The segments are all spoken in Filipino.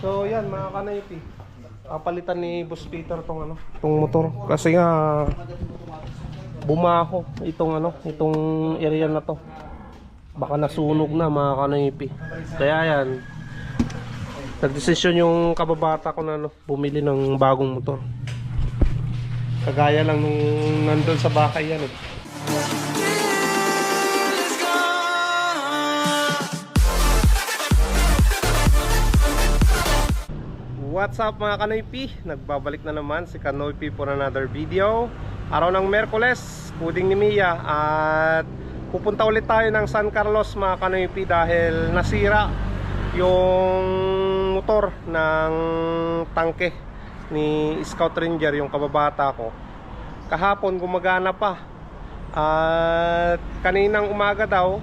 So yan mga kanaypi. Papalitan ni Boss Peter tong ano, tong motor kasi nga bumaho itong ano, itong area na to. Baka nasunog na mga kanaypi. Kaya yan. Nagdesisyon yung kababata ko na ano, bumili ng bagong motor. Kagaya lang nung nandun sa bakay yan eh. What's up mga Kanoypi? Nagbabalik na naman si Kanoypi for another video. Araw ng Merkules, puding ni Mia At pupunta ulit tayo ng San Carlos mga Kanoypi Dahil nasira yung motor ng tangke ni Scout Ranger Yung kababata ko. Kahapon gumagana pa. At kaninang umaga daw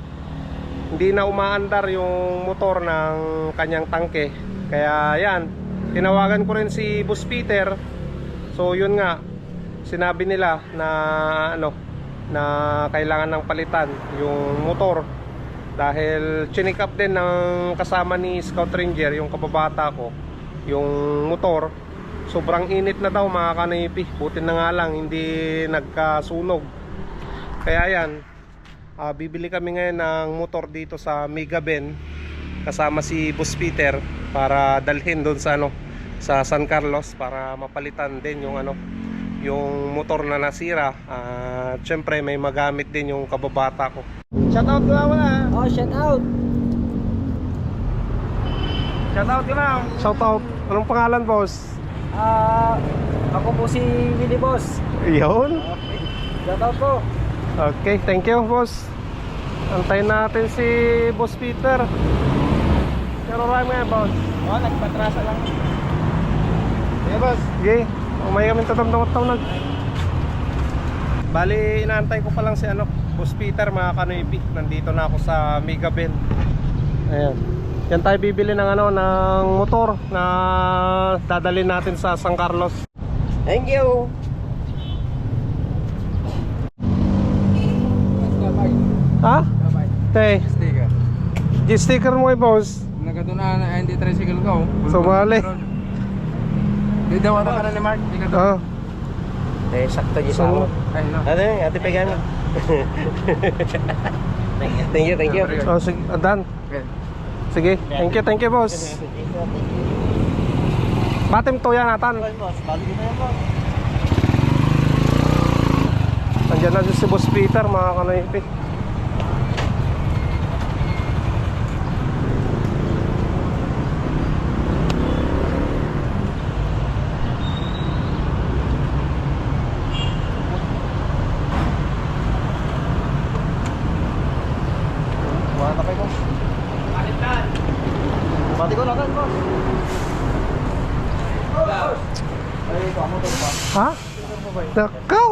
Hindi na umaandar yung motor ng kanyang tangke. Kaya yan, tinawagan ko rin si Boss Peter. So yun nga sinabi nila na ano na kailangan ng palitan yung motor. Dahil chinik up din ng kasama ni Scout Ranger yung kababata ko yung motor. Sobrang init na daw mga kanipi. Buti na nga lang hindi nagkasunog. Kaya yan ah, bibili kami ngayon ng motor dito sa Mega Ben kasama si Boss Peter para dalhin doon sa ano sa San Carlos para mapalitan din yung ano yung motor na nasira. At syempre may magamit din yung kababata ko. Shout out ko na Oh, shout out. shout out ka na shout out. Anong pangalan boss? Ah, ako po si Willie Boss. yun. Shout out po. okay thank you boss. Antayin natin si boss Peter pero rhyme nga boss Oh, nagpatrasa lang. Yeah, boss. Sige. Umay kami tatamdang tawag. Bali, inaantay ko pa lang si ano, Boss Peter, mga kanoipi. Nandito na ako sa Mega Ben. Ayan. Yan tayo bibili ng ano, ng motor na dadalhin natin sa San Carlos. Thank you. Ha? Te, Sticker. G-sticker mo eh, boss. Nagatunan na hindi tricycle ko. So, bali. Di daw ata ka na ni Mark. Ka daw. Ah, Eh, sakto di so, Ay, no. Ano? Ate pegan. thank you, thank you. oh, sige, adan. Okay. Sige, thank you, thank you, boss. Batim to yan, atan. boss. Bali dito yan, boss. Nandiyan na si Boss Peter, mga kanoipi. Wala na kayo, boss. Palitan. Pati ko na kan, boss. Ay, kamo to ba? Ha? Nakaw!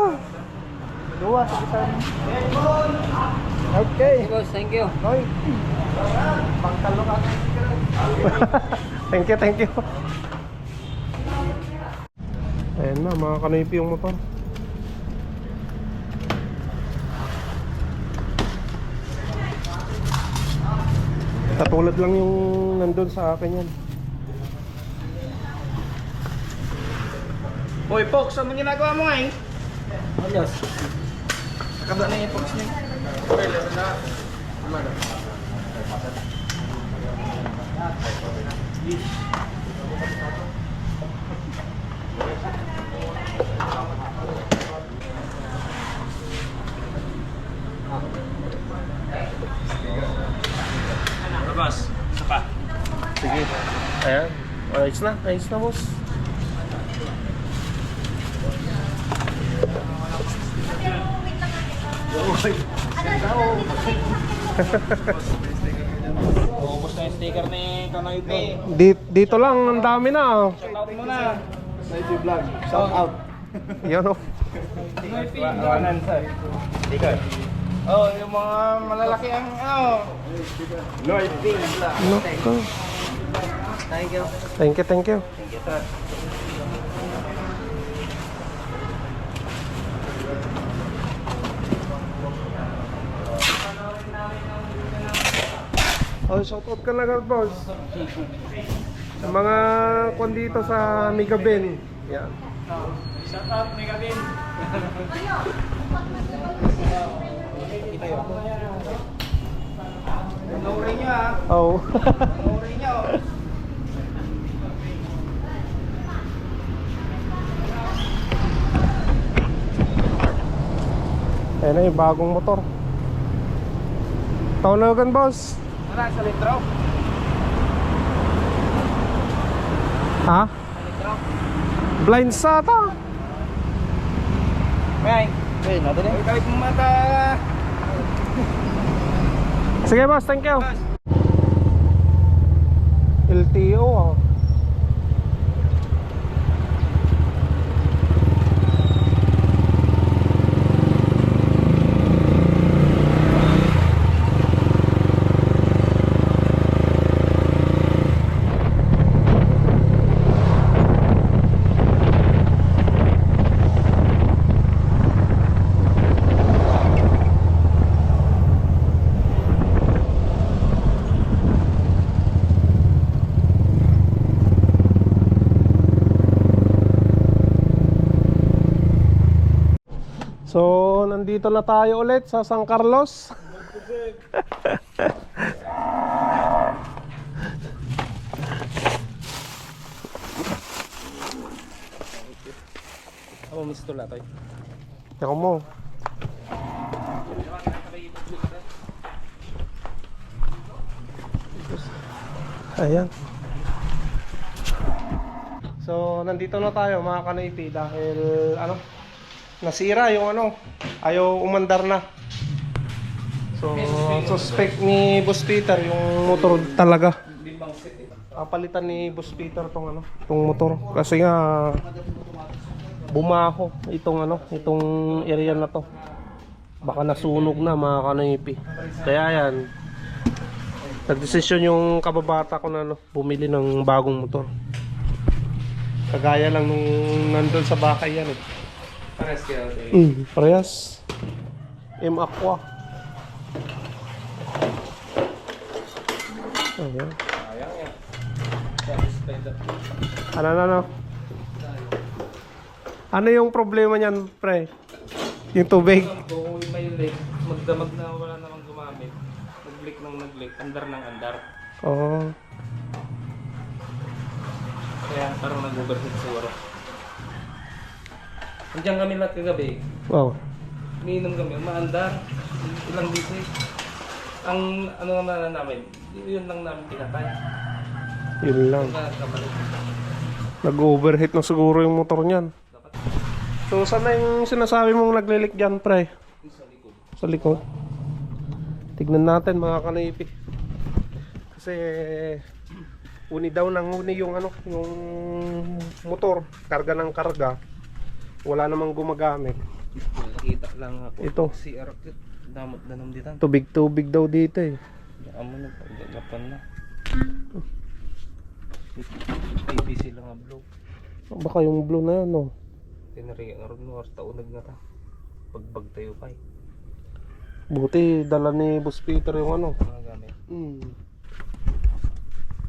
Dua sa isa. Okay. thank you. Hoy. Pangtalo ka. thank you, thank you. Ayan na, mga kanoipi yung motor. Katulad lang yung nandun sa akin yan. Hoy, Fox, ano ginagawa mo ngayon? Ayos. Nakabla na yung Fox niya. Okay, level na. Umaga. Labas. Isa pa. Sige. Ayan. Ayos na, ayos na boss. Ubus na yung sticker ni Kanoy P. Di- dito lang, ang dami na. oh. Shoutout mo na. Sa YouTube vlog. Shout out. Yan oh. Kanoy P. Awanan sa. Sticker. Oh, yung mga malalaki ang oh. P. Nako. Thank you. Thank you, thank you. Thank you, sir. Oh, shout out ka na agad, boss. Sa mga kwan dito sa Mega Ben. Yan. Shout out, Mega Bin. Panoorin niyo ah. Oh. Panoorin niyo. Ayan na yung bagong motor. Tawagan boss. Wala sa litro. Ha? Sa litro. Blind sa ta. May. Eh, natin eh. Kawit mo mata. Sige boss, thank you. Boss. LTO ah. So, nandito na tayo ulit sa San Carlos. Ako, miss to latoy. Teka mo. Ayan. So, nandito na tayo mga kanaypi dahil ano, nasira yung ano, ayaw umandar na. So, suspect ni Boss Peter yung motor talaga. Papalitan ni Boss Peter tong ano, tong motor kasi nga bumaho itong ano, itong area na to. Baka nasunog na mga kanipi. Kaya yan. Nagdesisyon yung kababata ko na ano, bumili ng bagong motor. Kagaya lang nung nandun sa bakay yan eh. Pares kaya. eh. Mm, parehas. M Aqua. Ayan. Sayang yan. Ano na no? Ano yung problema niyan, pre? Yung tubig. Kung may leak, magdamag na wala namang gumamit. Nag-leak ng nag-leak, andar ng andar. Oo. Kaya parang nag-overheat siguro. Andiyan kami lahat kagabi. Wow. Umiinom kami, maandar. Ilang dito eh. Ang ano naman namin, yun lang namin pinatay. Yun lang. Nag-overheat na siguro yung motor niyan. Dapat So, saan na yung sinasabi mong naglilik dyan, pre? sa likod. Sa likod. Tignan natin mga kanipi. Kasi uni daw nang uni yung ano, yung motor, karga ng karga. Wala namang gumagamit. Nakita lang ako. Ito. CR. Damot na nung ditan. Tubig-tubig daw dito eh. Amo na paggagapan na. PVC lang ang blow. Baka yung blue na yan, no? Tinari ang ron mo, taunag na ta. Pagbag tayo pa eh. Buti dala ni Boss Peter yung ano. Mga gamit. Hmm.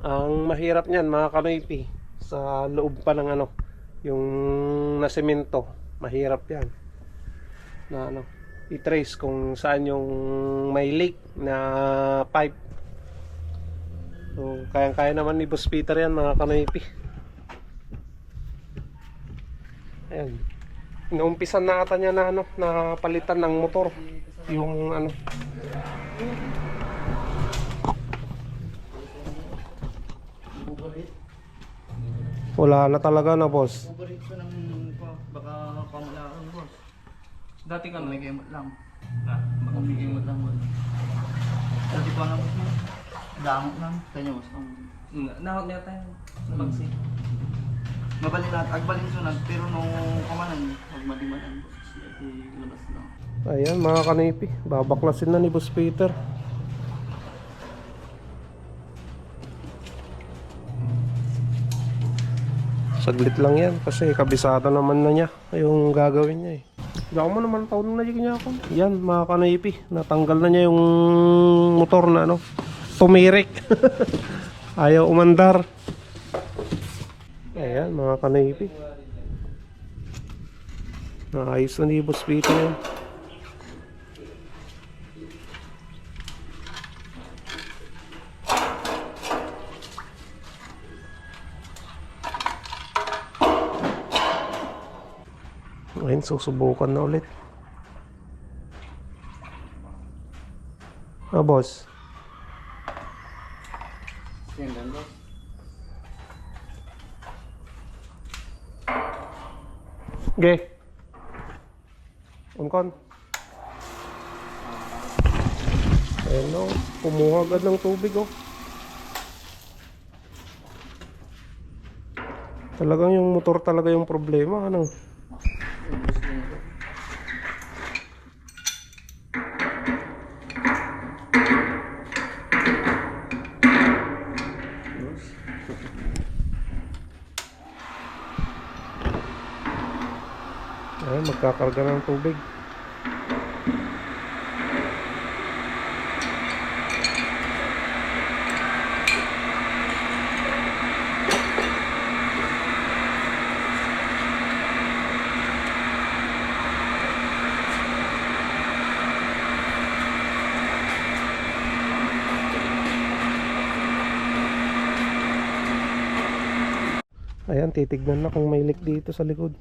Ang mahirap niyan mga kanoypi sa loob pa ng ano yung nasemento mahirap yan. Na ano i-trace kung saan yung may leak na pipe. So kayang kaya naman ni Boss Peter yan mga kanoypi. Ayan. Inuumpisan na ata niya na ano na palitan ng motor. Yung ano wala na talaga na boss Paborito ko ng baka pamalaan, boss. Dati ka May gamot lang. Na, Baka may gamot lang, boss. Dati pa na, boss. Damot lang. Kanya, boss. Ang Nahot niya tayo sa bagsi. Mabalin natin, agbalin sunod, pero nung kamanan, huwag madimanan, boss. Kasi labas lang. Ayan mga kanipi, babaklasin na ni Boss Peter. Saglit lang yan kasi kabisado naman na niya yung gagawin niya eh. Diyan mo naman taon na niya ako. Yan mga kanipi, natanggal na niya yung motor na ano, tumirik. Ayaw umandar. Ayan, mga kanaypi. Naayos na ni Boss Peter yan. Ngayon, susubukan na ulit. Ah, boss. Lang boss. Ge. Unkon. Ayun o, kumuha agad ng tubig oh. Talagang yung motor talaga yung problema, ano? Ayun, magkakarga ng tubig. Ayan, titignan na kung may leak dito sa likod.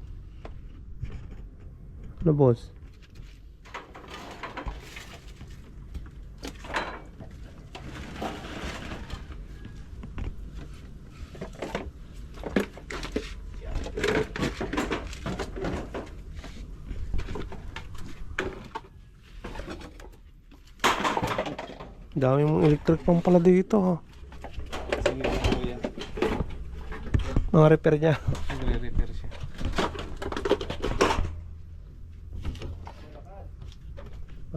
Ano boss? Dami mong electric pump pala dito ha. Sige. Mga repair niya.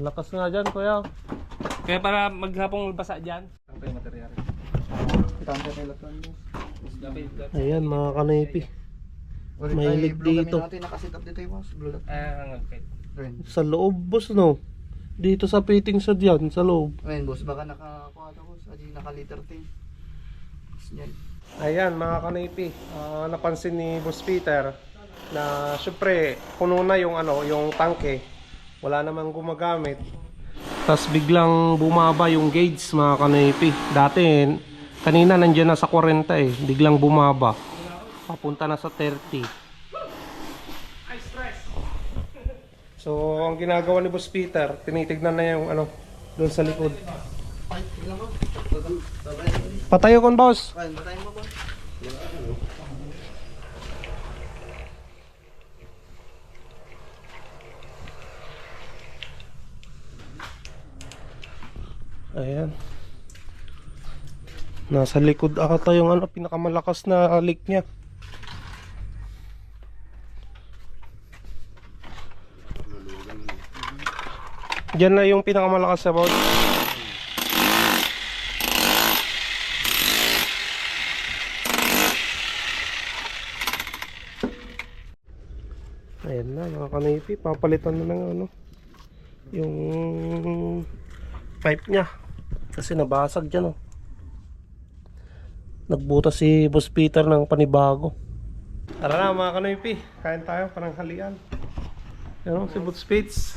Malakas nga dyan kuya. Kaya para maghapong basa dyan. Ang pa yung material. Nila to boss. Ayan mga kanipi. Blue dito. natin nakasit up dito yung boss. Blue lock. Ah, okay. Sa loob boss no. Dito sa fitting sa dyan, sa loob. Ayun boss, baka nakakuha ka boss. Adi naka-liter. Tapos yan. Ayan mga kanipi, ah, napansin ni Boss Peter na syempre puno na yung ano, yung tangke. Wala namang gumagamit. Tapos biglang bumaba yung gauge mga kanipi. Dati kanina nandiyan na sa 40 eh, biglang bumaba. Papunta na sa 30. So ang ginagawa ni Boss Peter, tinitignan na yung ano doon sa likod. Patayo kon boss. Batayin mo boss. Ayan. Nasa likod ata yung ano, pinakamalakas na leak niya. Diyan na yung pinakamalakas sa boat. Ayan na mga kanipi, papalitan na ng ano, yung pipe niya. Kasi nabasag dyan oh. Nagbuta si Boss Peter ng panibago. Tara na mga kanoypi, kain tayo parang halian. Yan oh, si Boss Spitz.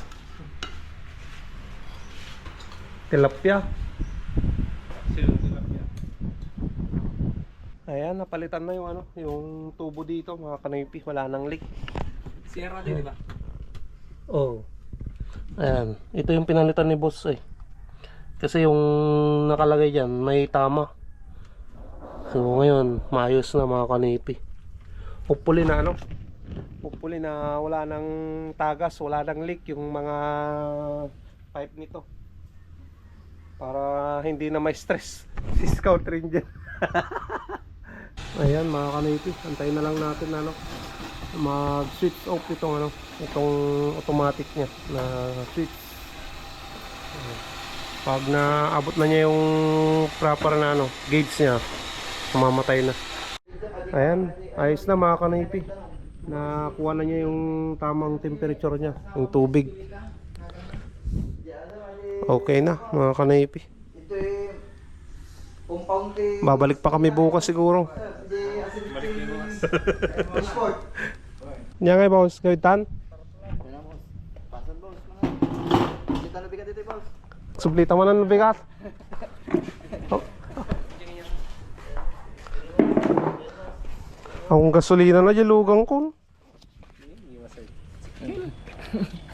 Tilapia. Ayan, napalitan na yung ano, yung tubo dito mga kanoypi, wala nang leak. Sierra din, di ba? Oh. Ayan, ito yung pinalitan ni Boss eh. Kasi yung nakalagay dyan, may tama. So ngayon, maayos na mga kanipi. Hopefully na ano, hopefully na wala nang tagas, wala nang leak yung mga pipe nito. Para hindi na may stress si Scout Ranger. Ayan mga kanipi, antayin na lang natin na ano, mag switch off itong ano, itong automatic niya na switch. Ayan. Pag naabot na niya yung proper na ano, gauge niya, mamamatay na. Ayan, ayos na mga kanipi. Nakuha na niya yung tamang temperature niya, yung tubig. Okay na mga kanipi. Babalik pa kami bukas siguro. Asin Sport. Nya nga boss, gawitan. Yan na, boss. Pasan, boss. Mga. Kita na bigat dito, boss. Suplita man ang bigat. Oh. Ang gasolina na dyan lugang ko.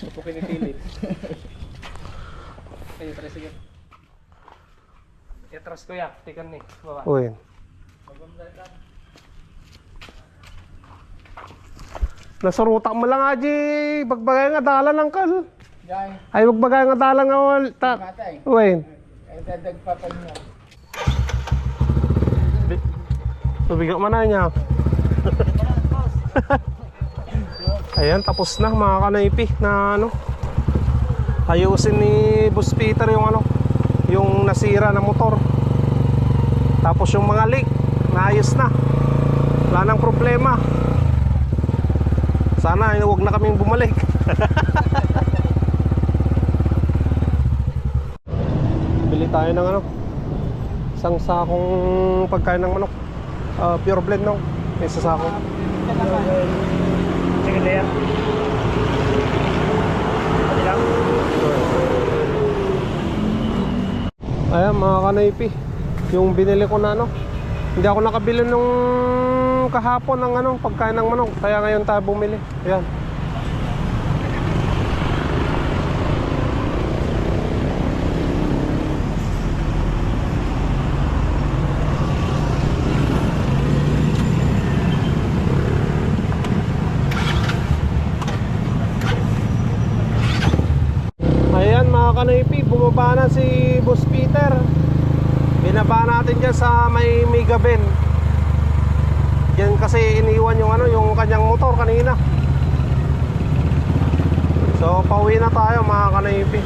Ito kinipilit. Ay, tara sige. Etras ko ya, tikan ni. Baba. Uy. Nasa ruta mo lang aji, bagbagay nga dalan ng kal. Ay bagbagay nga dalan nga wal. Ta. Uy. Ay, dadag pa pa niya. Tubigat man na niya. Ayan, tapos na mga kanaypi na ano. Ayusin ni Boss Peter yung ano, yung nasira na motor. Tapos yung mga leak, naayos na. Wala nang problema. Sana eh, huwag na kaming bumalik. Tayo ng ano, isang sakong pagkain ng manok. Ah, pure blend no. Isa sako. Sige na yan. Ayan mga kanaypi Yung binili ko na ano Hindi ako nakabili nung kahapon ng ano pagkain ng manok Kaya ngayon tayo bumili Ayan Mga kanaypi, bumaba na si Boss Peter. Binaba natin dyan sa may Mega Ben. Diyan kasi iniwan yung ano, yung kanyang motor kanina. So pauwi na tayo mga kanaypi.